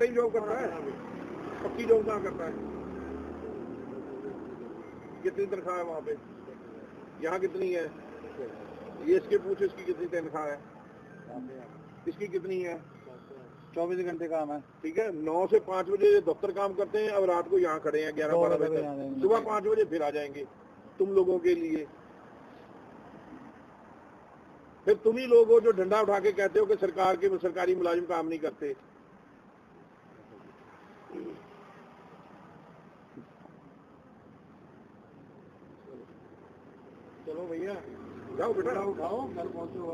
Time job करता है। पक्की जॉब कहाँ करता है कितनी तनख्वाह है वहाँ पे? यहाँ कितनी है? ये इसके पूछ इसकी कितनी तनख्वाह है? इसकी कितनी है? चौबीस घंटे काम है। ठीक है नौ से पाँच बजे दफ्तर काम करते हैं अब रात को यहाँ खड़े हैं ग्यारह बारह बजे बजे तक। सुबह पाँच बजे फिर आ जाएँगे तुम लोगों के लिए। फिर तुम ही लोग हो जो डंडा उठा के कहते हो कि सरकार के सरकारी मुलाजिम काम नहीं करते। चलो भैया जाओ बेटा उठाओ घर पहुंचो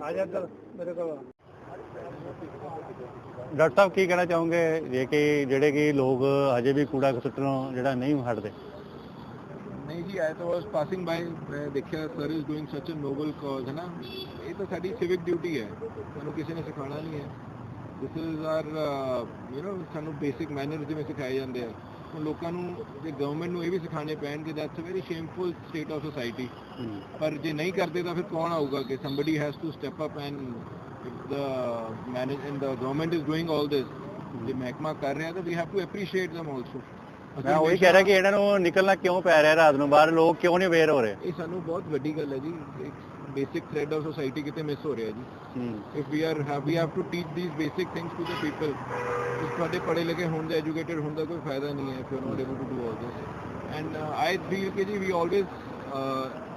आ जा कर मेरे को ਡਾਕਟਰ ਸਾਹਿਬ ਕੀ ਕਹਿਣਾ ਚਾਹੋਗੇ ਜੇ ਕਿ ਜਿਹੜੇ ਕਿ ਲੋਕ ਅਜੇ ਵੀ ਕੂੜਾ ਸੁੱਟਣੋਂ ਜਿਹੜਾ ਨਹੀਂ ਹਟਦੇ ਨਹੀਂ ਜੀ ਆਇਆ ਤਾਂ ਵਾਸ ਪਾਸਿੰਗ ਬਾਈ ਮੈਂ ਦੇਖਿਆ sir is doing such a Nobel ਕਾਜ਼ ਹੈ ਨਾ ਇਹ ਤਾਂ ਸਾਡੀ ਸਿਵਿਕ ਡਿਊਟੀ ਹੈ ਸਾਨੂੰ ਕਿਸੇ ਨੇ ਸਿਖਾਉਣਾ ਨਹੀਂ ਹੈ this is are you no ਸਾਨੂੰ ਬੇਸਿਕ ਮੈਨਰਸ ਜਿਵੇਂ ਸਿਖਾਏ ਜਾਂਦੇ ਆ ਹੁਣ ਲੋਕਾਂ ਨੂੰ ਜੇ ਗਵਰਨਮੈਂਟ ਨੂੰ ਇਹ ਵੀ ਸਿਖਾਣੇ ਪੈਣ ਕਿ that's very shameful state of society ਪਰ ਜੇ ਨਹੀਂ ਕਰਦੇ ਤਾਂ ਫਿਰ ਕੌਣ ਆਊਗਾ ਕਿ somebody has to step up and if the manage and the government is doing all this ਜੇ ਮਹਿਕਮਾ ਕਰ ਰਿਹਾ ਤਾਂ we have to appreciate them also. ਮੈਂ ਉਹੀ ਕਹਿ ਰਿਹਾ ਕਿ ਇਹਨਾਂ ਨੂੰ ਨਿਕਲਣਾ ਕਿਉਂ ਪੈ ਰਿਹਾ ਰਾਤ ਨੂੰ ਬਾਹਰ ਲੋਕ ਕਿਉਂ ਨਹੀਂ ਅਵੇਅਰ ਹੋ ਰਹੇ? ਇਹ ਸਾਨੂੰ ਬਹੁਤ ਵੱਡੀ ਗੱਲ ਹੈ ਜੀ ਇੱਕ ਬੇਸਿਕ ਥ੍ਰੈਡ ਆਫ ਸੋਸਾਇਟੀ ਕਿਤੇ ਮਿਸ ਹੋ ਰਿਹਾ ਜੀ if we are have we have to teach these basic things to the people ਇਸ ਤੁਹਾਡੇ ਪੜ੍ਹੇ ਲਿਖੇ ਹੋਣ ਦਾ ਐਜੂਕੇਟਡ ਹੋਣ ਦਾ ਕੋਈ ਫਾਇਦਾ ਨਹੀਂ ਹੈ if you are not able to do all this and I feel ਕਿ ਜੀ we always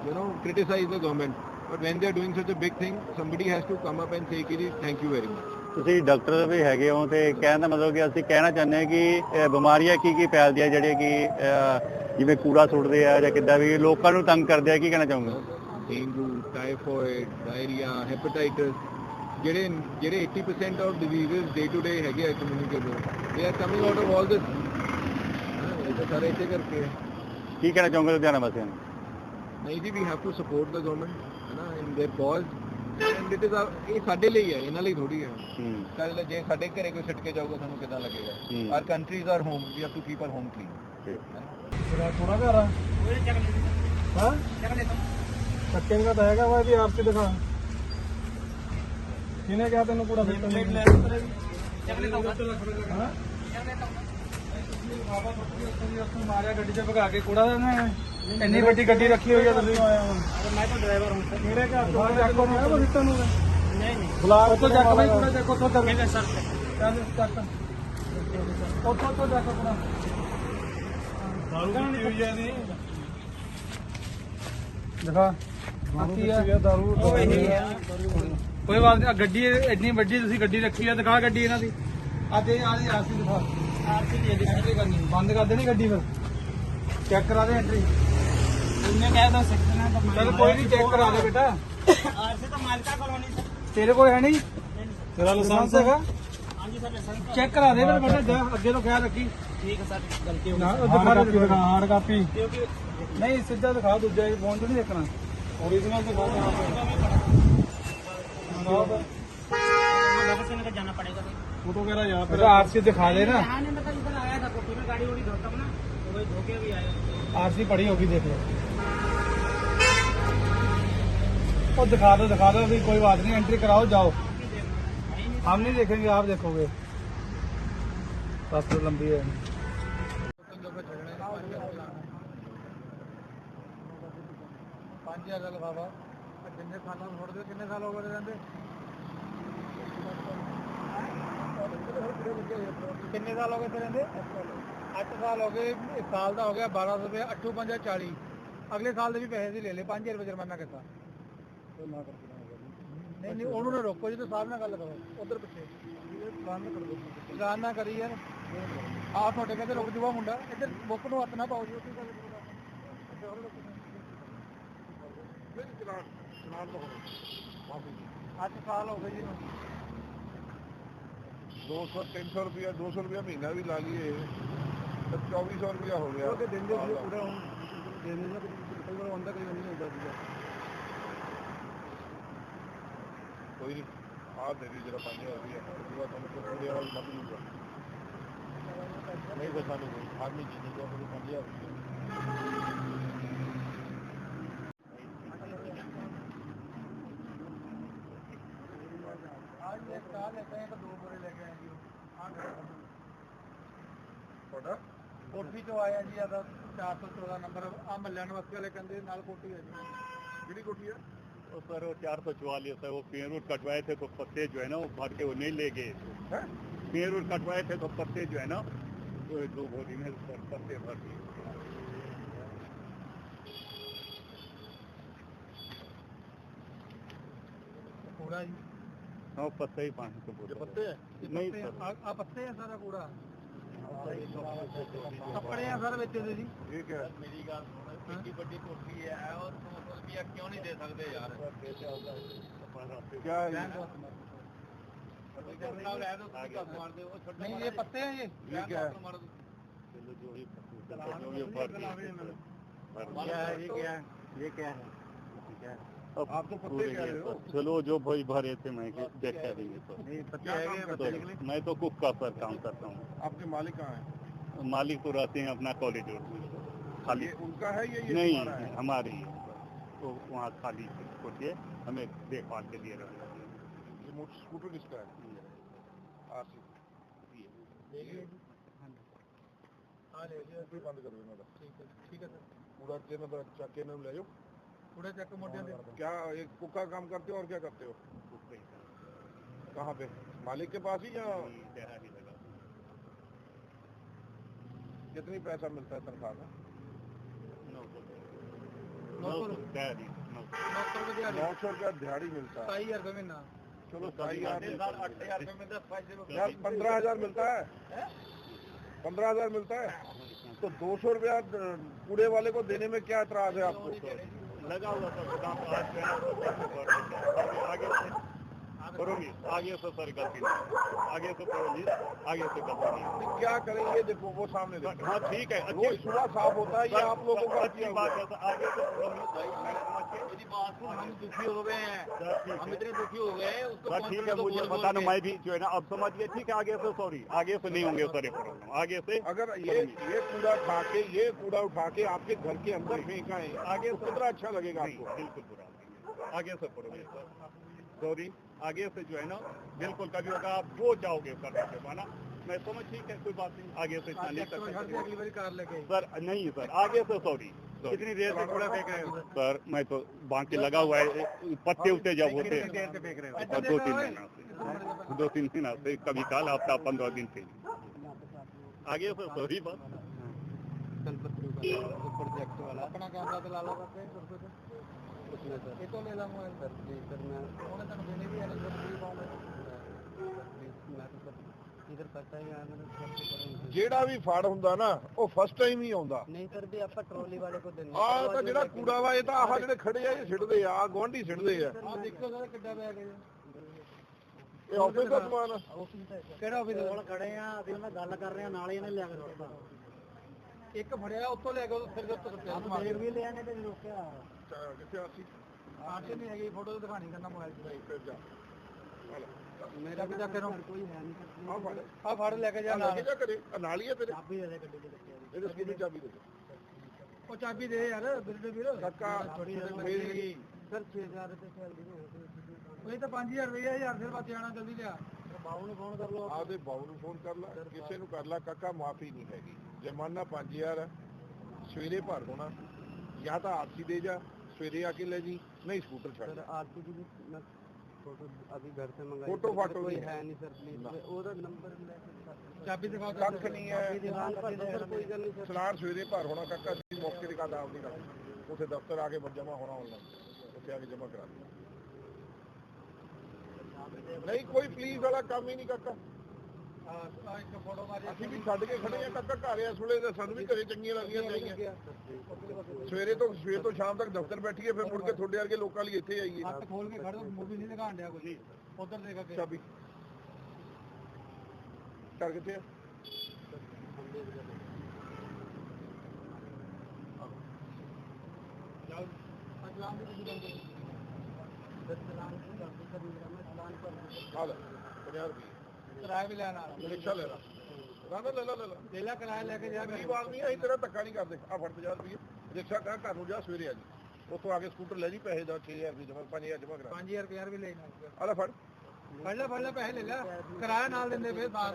you know criticize the government but when they are doing such a big thing somebody has to come up and say ਕਿ ਜੀ thank you very much ਤੁਸੀਂ doctor ਵੀ ਹੈਗੇ ਹੋ ਤੇ ਕਹਿਣ ਦਾ ਮਤਲਬ ਕਿ ਅਸੀਂ ਕਹਿਣਾ ਚਾਹੁੰਦੇ ਹਾਂ ਕਿ ਬਿਮਾਰੀਆਂ ਕੀ ਕੀ ਫੈਲਦੀਆਂ ਜਿਹੜੀਆਂ ਕਿ ਜਿਵੇਂ ਕੂੜਾ ਸੁੱਟਦੇ ਆ ਜਾਂ ਕਿੱਦਾਂ ਵੀ ਲੋਕਾਂ ਨੂੰ ਤੰਗ ਕਰਦੇ ਆ ਕੀ ਕਹਿਣਾ ਚਾਹੋਗੇ? ਡੇਂਗੂ ਟਾਈਫੋਇਡ ਡਾਇਰੀਆ ਹੈਪੇਟਾਈਟਸ ਜਿਹੜੇ ਜਿਹੜੇ 80% of diseases day to day ਹੈਗੇ ਆ communicable they are coming out of all this ਇਹ ਸਾਰੇ ਇਸੇ ਕਰਕੇ ਕੀ ਕਹਿਣਾ ਚਾਹੁੰਗੇ ਲੁਧਿਆਣਾ ਵਾਸੀਆਂ ਨੂੰ? ਨਹੀਂ ਜੀ we have to support the government ਹੈ ਨਾ ਇਨ ਦੇ ਪੌਜ਼ ਐਂਡ ਇਟ ਇਜ਼ ਇਹ ਸਾਡੇ ਲਈ ਹੈ ਇਹਨਾਂ ਲਈ ਥੋੜੀ ਹੈ। ਕੱਲ ਜੇ ਸਾਡੇ ਘਰੇ ਕੋਈ ਛਿਟਕੇ ਜਾਊਗਾ ਤੁਹਾਨੂੰ ਕਿਦਾਂ ਲੱਗੇਗਾ? Our countries our home we have to keep our home clean ਥੋੜਾ ਘਰ ਆ। ਹਾਂ? ਚੱਲ ਲੈ सच्चन का तो हैगा भाई भी आपसे दिखा किने क्या तेन पूरा हाँ? ਮਾਰਿਆ ਗੱਡੀ ਚ ਭਗਾ ਕੇ ਕੂੜਾ ਦਾ ਨਾ ਇੰਨੀ ਵੱਡੀ ਗੱਡੀ ਰੱਖੀ ਹੋਈ ਆ ਤੁਸੀਂ ਮੈਂ ਤਾਂ ਡਰਾਈਵਰ ਹਾਂ ਮੇਰੇ ਘਰ ਤੋਂ ਚੱਕੋ ਨੂੰ ਆਇਆ ਸਿੱਟਣ ਨੂੰ ਨਹੀਂ ਨਹੀਂ ਬੁਲਾ ਉੱਥੋਂ ਚੱਕ ਬਈ ਕੂੜਾ ਚੱਕ ਉੱਥੋਂ ਚੱਕ ਮੇਰੇ ਸਰ ਚੱਲ ਚੱਕ ਉੱਥੋਂ ਤੋਂ ਚੱਕ ਕੂੜਾ ਦਾਰੂ ਪੀਤੀ ਹੋਈ ਹੈ ਨਹੀਂ ਦਿਖਾ ਕੋਈ ਬਾਤ ਨਹੀਂ ਆਹ ਗੱਡੀ ਇੰਨੀ ਵੱਡੀ ਤੁਸੀਂ ਗੱਡੀ ਰੱਖੀ ਆ ਦਿਖਾ ਗੱਡੀ ਇਹਨਾਂ ਦੀ। ਅੱਜ ਇਹ ਆਹ ਦੀ ਆਰਸੀ ਦਿਖਾ। ਆਰਸੀ ਦੀ ਇਹਦੀ ਐਂਟਰੀ ਕਰਨੀ ਬੰਦ ਕਰ ਦੇਣੀ ਗੱਡੀ ਫਿਰ। ਚੈੱਕ ਕਰਾ ਦੇ ਐਂਟਰੀ ਉਹਨੇ ਕਹਿ ਦੋ ਸਕਣਾ ਤਾਂ ਚਲ ਕੋਈ ਨਹੀਂ ਚੈੱਕ ਕਰਾ ਦੇ ਬੇਟਾ। ਆਰਸੀ ਤਾਂ ਮਾਲਕਾ ਕਲੋਨੀ ਸਰ ਤੇਰੇ ਕੋਲ ਹੈ ਨਹੀਂ? ਤੇਰਾ ਲਾਇਸੈਂਸ ਹੈਗਾ? ਹਾਂਜੀ ਸਰ ਲਾਇਸੈਂਸ ਚੈੱਕ ਕਰਾ ਦੇ ਫਿਰ ਬੇਟਾ ਜਾ ਅੱਗੇ ਤੋਂ ਖਿਆਲ ਰੱਖੀ। ਠੀਕ ਹੈ ਸਰ ਗਲਤੀ ਹੋ ਗਈ। ਹਾਰਡ ਕਾਪੀ ਨਹੀਂ ਸਿੱਧਾ ਦਿਖਾ ਦੂਜਾ ਫੋਨ ਤੇ ਨਹੀਂ ਦੇਖਣਾ। ओरिजिनल दिखाओ यहाँ पे अच्छा, फ़ोटो वगैरह यहाँ पे आरसी दिखा देना आरसी पड़ी होगी देख लो। और दिखा दो दिखा दो अभी कोई बात नहीं एंट्री कराओ जाओ। हम नहीं देखेंगे। आप देखोगे। बस तो लंबी है। ਪੰਜ ਹਜ਼ਾਰ ਦਾ ਲਫਾਫਾ। ਕਿੰਨੇ ਸਾਲਾਂ ਨੂੰ ਛੋੜਦੇ ਕਿੰਨੇ ਸਾਲ ਹੋ ਗਏ ਰਹਿੰਦੇ? ਕਿੰਨੇ ਸਾਲ ਹੋ ਗਏ ਤੇ ਰਹਿੰਦੇ? 8 ਸਾਲ ਹੋ ਗਏ, ਇੱਕ ਸਾਲ ਦਾ ਹੋ ਗਿਆ 1200 ਰੁਪਏ 8 5 40 ਅਗਲੇ ਸਾਲ ਦੇ ਵੀ ਪੈਸੇ ਦੀ ਲੈ ਲੈ 5000 ਰੁਪਏ ਜੁਰਮਾਨਾ ਕੀਤਾ। ਨਹੀਂ ਨਹੀਂ, ਉਹਨੂੰ ਨਾ ਰੋਕੋ ਜੀ ਤੇ ਸਾਹਿਬ ਨਾਲ ਗੱਲ ਕਰੋ, ਉਧਰ ਪਿੱਛੇ। ਗਾਨ ਨਾ ਕਰੀ ਯਾਰ। ਆ ਤੁਹਾਡੇ ਕਹਿੰਦੇ ਰੁਕ ਜੂਗਾ ਮੁੰਡਾ। ਇੱਧਰ ਬੁੱਕ ਨੂੰ ਹੱਥ ਨਾ ਪਾਓ ਜੀ, ਉੱਥੇ ਗੱਲ ਕਰੋ। अठ तो साल हो गए दो सौ तीन सौ रुपया दो सौ रुपया महीना भी ला लिए तो चौबीस सौ रुपया हो गया। कोई दे दीजिए पानी रही है। तो नहीं आदमी जीने ਕੋਠੀ ਤੋਂ ਆਇਆ ਜੀ ਆਦਾ 414 ਨੰਬਰ ਆ ਮੱਲਿਆਂ ਨਿਵਾਸੀ ਵਾਲੇ ਕਹਿੰਦੇ ਨਾਲ ਕੋਠੀ ਹੈ ਜੀ ਕਿਹੜੀ ਕੋਠੀ ਹੈ तो सर वो चार सौ चौवालीस है वो पेड़ उड़ कटवाए थे तो पत्ते जो है ना वो भर के वो नहीं ले गए ਹੈ पेड़ उड़ कटवाए थे तो पत्ते जो है ना वो दो बोरी में सर पत्ते भर दिए ਕੂੜਾ ਜੀ हाँ पत्ते ही पानी को बोलते ਪੱਤੇ ਹੈ नहीं ਪੱਤੇ सर ਆ- ਆ ਪੱਤੇ ਆ ਸਾਰਾ ਕੂੜਾ ਕੱਪੜੇ ਆ ਸਰ ਵਿੱਚ ਇਹਦੇ ਜੀ ਠੀਕ ਹੈ मेरी गाल इतनी बड़ी कोठी है और दो सौ रुपया क्यों नहीं दे सकते यार क्या है ये? ਨਹੀਂ ਇਹ ਪੱਤੇ ਆ ਜੀ ये क्या है चलो जो ही जो ही भर दिए क्या है ये क्या है ये क्या है क्या है अब आप तो पत्ते चलो जो भाई भरे थे मैं देखा देंगे तो, तो मैं तो कुक का सर काम करता हूँ। आपके मालिक कहाँ हैं? मालिक तो रहते हैं अपना कॉरिडोर में खाली। उनका है ये, नहीं हमारे ही तो वहाँ खाली छोड़िए हमें देखभाल के लिए रहना स्कूटर किसका है? हाँ ठीक है ठीक है सर। पूरा ट्रेन चक्के में ले जाओ क्या एक कुक का काम करते हो और क्या करते हो? कहाँ पे? मालिक के पास ही या कितनी पैसा मिलता है तनख्वाह का? नौ सौ। रुपया। दिहाड़ी मिलता है। चलो हज़ार यार पंद्रह हज़ार मिलता है। पंद्रह हज़ार मिलता है। तो दो सौ रुपया कूड़े वाले को देने में क्या इतराज है आपको? लगा हुआ था काम आज जो आगे से करोगी आगे से सर गलती आगे से करोगी आगे से गलती क्या करेंगे देखो वो सामने हाँ ठीक है। अच्छी सुबह साफ़ होता है ये आप लोगों का अच्छी बात है। आगे हम दुखी हो गए हैं। हम इतने दुखी हो गए हैं उसको ठीक है तो मुझे बोल- बोल पता ना के- मैं भी जो है ना अब समझिए ठीक है आगे से सॉरी आगे से नहीं होंगे सर प्रॉब्लम आगे से अगर ये ये कूड़ा उठा के ये कूड़ा उठा के आपके घर के अंदर फेंका है आगे कितना अच्छा लगेगा आपको? बिल्कुल बुरा आगे से करोगे सॉरी आगे से जो है ना बिल्कुल कभी होगा आप वो जाओगे कर सकते हो ना? मैं समझ ठीक है कोई बात नहीं आगे से इतना नहीं कर सर नहीं सर आगे से सॉरी कितनी देर से कूड़ा फेंक रहे हो। सर मैं तो बाकी लगा हुआ है पत्ते हाँ, उत्ते जब होते हैं। दो तीन महीना दो तीन महीना से कभी काल हफ़्ता पंद्रह दिन से आगे सर सॉरी बात। हाँ। प्रोजेक्ट वाला। अपना कैमरा चला लो ਜਿਹੜਾ ਵੀ ਫੜ ਹੁੰਦਾ ਨਾ ਉਹ ਫਸਟ ਟਾਈਮ ਹੀ ਆਉਂਦਾ। ਨਹੀਂ ਸਰ ਵੀ ਆਪਾਂ ਟਰੋਲੀ ਵਾਲੇ ਕੋ ਦਿੰਦੇ ਆਹ ਤਾਂ ਜਿਹੜਾ ਕੂੜਾ ਵਾ ਇਹ ਤਾਂ ਆਹ ਜਿਹੜੇ ਖੜੇ ਆ ਇਹ ਸਿੱਟਦੇ ਆ ਆਹ ਗਵਾਂਢੀ ਸਿੱਟਦੇ ਆ। ਦੇਖੋ ਸਰ ਕਿੱਡਾ ਬੈਗ ਹੈ ਇਹ ਆਫਿਸ ਦਾ ਸਮਾਨ ਆ। ਕਿਹੜਾ ਆਫਿਸ ਕੋਲ ਖੜੇ ਆ ਅਸੀਂ ਉਹਨਾਂ ਗੱਲ ਕਰ ਰਹੇ ਆ ਨਾਲੇ ਇਹਨੇ ਲਿਆ ਕੇ ਰੋਕਦਾ ਇੱਕ ਫੜਿਆ ਉੱਤੋਂ ਲੈ ਕੇ ਉੱਥੇ ਸਿਰ ਦੇ ਉੱਤੇ ਸੁੱਟਿਆ ਵੀ ਲਿਆ ਨੇ ਤੇ ਰੋਕਿਆ। ਅੱਛਾ, ਕਿੱਥੇ ਆ ਸੀ ਆਟੇ ਨਹੀਂ ਹੈਗੀ ਫੋਟੋ ਦਿਖਾਣੀ ਕਰਨਾ ਮੋਬਾਈਲ ਨਹੀਂ ਫਿਰ ਜਾ। ਆ ਲੈ। ਮੇਰਾ ਵੀ ਚੱਕੇ ਕੋਈ ਹੈ ਨਹੀਂ ਆਹ ਫੜ। ਆ ਫੜ ਲੈ ਕੇ ਜਾ ਆ ਲੈ ਨਾਲ। ਕੇ ਜਾ ਕਰੇ ਆ ਨਾਲ ਹੀ ਆ ਤੇਰੇ। ਚਾਬੀ ਦੇ ਦੇ ਗੱਡੀ ਦੇ ਲੱਗੀ ਇਹਦੇ ਸਕੂਟਰ ਦੀ ਚਾਬੀ ਦੇ ਦੇ। ਉਹ ਚਾਬੀ ਦੇ ਯਾਰ ਵੀਰ ਦੇ ਵੀਰ। ਕਾਕਾ ਮੇਰੀ ਸਰ 6000 ਰੁਪਏ ਸੈਲਰੀ ਨਹੀਂ ਤਾਂ 5000 ਰੁਪਏ ਹਜ਼ਾਰ ਫਿਰ ਬਾਅਦ ਜਾਣਾ ਜਲਦੀ ਲਿਆ। ਬਾਬੂ ਨੂੰ ਫੋਨ ਕਰ ਲਓ। ਆਪਦੇ ਬਾਊ ਨੂੰ ਫੋਨ ਕਰ ਲੈ। ਕਿਸੇ ਨੂੰ ਕਰ ਲੈ। ਕਾਕਾ ਮਾਫੀ ਨਹੀਂ ਹੈਗੀ। ਜਮਾਨਾ 5000 ਹੈ ਸਵੇਰੇ ਭਰ ਹੋਣਾ। ਜਾਂ ਤਾਂ ਆਰਸੀ ਦੇ ਜਾ ਸਵੇਰੇ ਆ ਕੇ ਲੈ ਜੀ ਨਹੀਂ ਸਕੂਟਰ ਛੱਡ ਜਾ। आरती की भी मैं फोटो अभी घर से मंगाई फोटो सर, फाटो कोई नहीं है है। नहीं सर प्लीज ਉਹਦਾ ਨੰਬਰ ਲੈ ਚਾਬੀ ਦਿਖਾ ਕੱਖ ਨਹੀਂ ਹੈ ਦੁਕਾਨ ਪਰ ਸਰ ਕੋਈ ਗੱਲ ਨਹੀਂ ਸਰ ਚਲਾਨ ਸਵੇਰੇ ਭਰ ਹੋਣਾ ਕਾਕਾ ਜੀ ਮੌਕੇ ਦੀ ਕਾਦਾ ਆਪਦੀ ਰੱਖ ਉੱਥੇ ਦਫ਼ਤਰ ਆ ਕੇ ਜਮਾ ਹੋਣਾ ਆਨਲਾਈਨ ਉੱਥੇ ਆ ਕੇ ਜਮਾ ਕਰਾ ਦੇ ਨਹੀਂ ਕੋਈ ਪਲੀਜ਼ ਵਾਲਾ ਕੰਮ ਹੀ ਨਹੀਂ ਕਾਕਾ ਆ ਇੱਕ ਫੋਟੋ ਮਾਰੀ ਅਸੀਂ ਵੀ ਛੱਡ ਕੇ ਖੜੇ ਆ ਕਾਕਾ ਘਰ ਇਸ ਵੇਲੇ ਤਾਂ ਸਾਨੂੰ ਵੀ ਘਰੇ ਚੰਗੀਆਂ ਲੱਗੀਆਂ ਚਾਹੀਆਂ ਸਵੇਰੇ ਤੋਂ ਸਵੇਰ ਤੋਂ ਸ਼ਾਮ ਤੱਕ ਦਫ਼ਤਰ ਬੈਠੀਏ ਫਿਰ ਮੁੜ ਕੇ ਤੁਹਾਡੇ ਵਰਗੇ ਲੋਕਾਂ ਲਈ ਇੱਥੇ ਆਈਏ ਹੱਥ ਖੋਲ ਕੇ ਖੜ ਮੂਵੀ ਨਹੀਂ ਦਿਖਾਣ ਡਿਆ ਕੋਈ ਉਧਰ ਦੇਖ ਕੇ ਚਾਬੀ ਕਰ ਕਿੱਥੇ ਆ ਚੱਲ ਅਜਲਾਮ ਦੀ ਕੀ ਗੱਲ ਸਰ ਸਲਾਮ ਦੀ ਗੱਲ ਸਰ ਮੇਰਾ ਮੈਂ ਸਲਾਮ ਕਰ ਆ ਲੈ 50 ਰੁਪਏ ਕਿਰਾਇਆ ਵੀ ਲੈਣਾ ਰਿਕਸ਼ਾ ਲੈ ਲਾ। ਨਾ ਨਾ ਲੈ ਲਾ ਲੈ ਲਾ। ਲੈ ਲੈ ਕਿਰਾਇਆ ਲੈ ਕੇ ਜਾ ਗਰੀਬ ਆਦਮੀ ਅਸੀਂ ਤੇਰਾ ਧੱਕਾ ਨਹੀਂ ਕਰਦੇ। ਆ ਫੜ 50 ਰੁਪਏ ਰਿਕਸ਼ਾ ਕਾ ਘਰ ਨੂੰ ਜਾ ਸਵੇਰੇ ਆ ਜੀ। ਉੱਥੋਂ ਆ ਕੇ ਸਕੂਟਰ ਲੈ ਜੀ ਪੈਸੇ ਦਾ 6000 ਰੁਪਏ ਜਮਾ 5000 ਜਮਾ ਕਰਾ। 5000 ਰੁਪਏ ਵੀ ਲੈਣਾ ਆ ਲੈ ਫੜ। ਫੜ ਲੈ ਫੜ ਲੈ ਪੈਸੇ ਲੈ ਲੈ। ਕਿਰਾਇਆ ਨਾਲ ਦਿੰਦੇ ਫੇਰ ਸਾਥ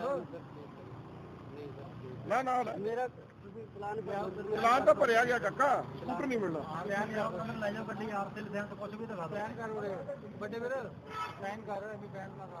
ਨਾ ਨਾ ਨਾ। ਮੇਰਾ ਤੁਸੀਂ ਪਲਾਨ ਚਲਾਨ ਤਾਂ ਭਰਿਆ ਗਿਆ ਕਾਕਾ। ਸਕੂਟਰ ਨਹੀਂ ਮਿਲਣਾ ਬਿਆਨ ਕਰ ਲੈ ਜਾਓ ਗੱਡੀ ਆਰ ਤੇ ਲਿਖਿਆ ਤਾਂ ਕੁਝ ਵੀ ਦਿਖਾ ਬਿਆਨ ਕਰ ਵੱਡੇ ਵੀਰ ਬਿਆਨ ਕਰ ਵੀ ਬਿਆਨ ਕਰ ਰਹਾ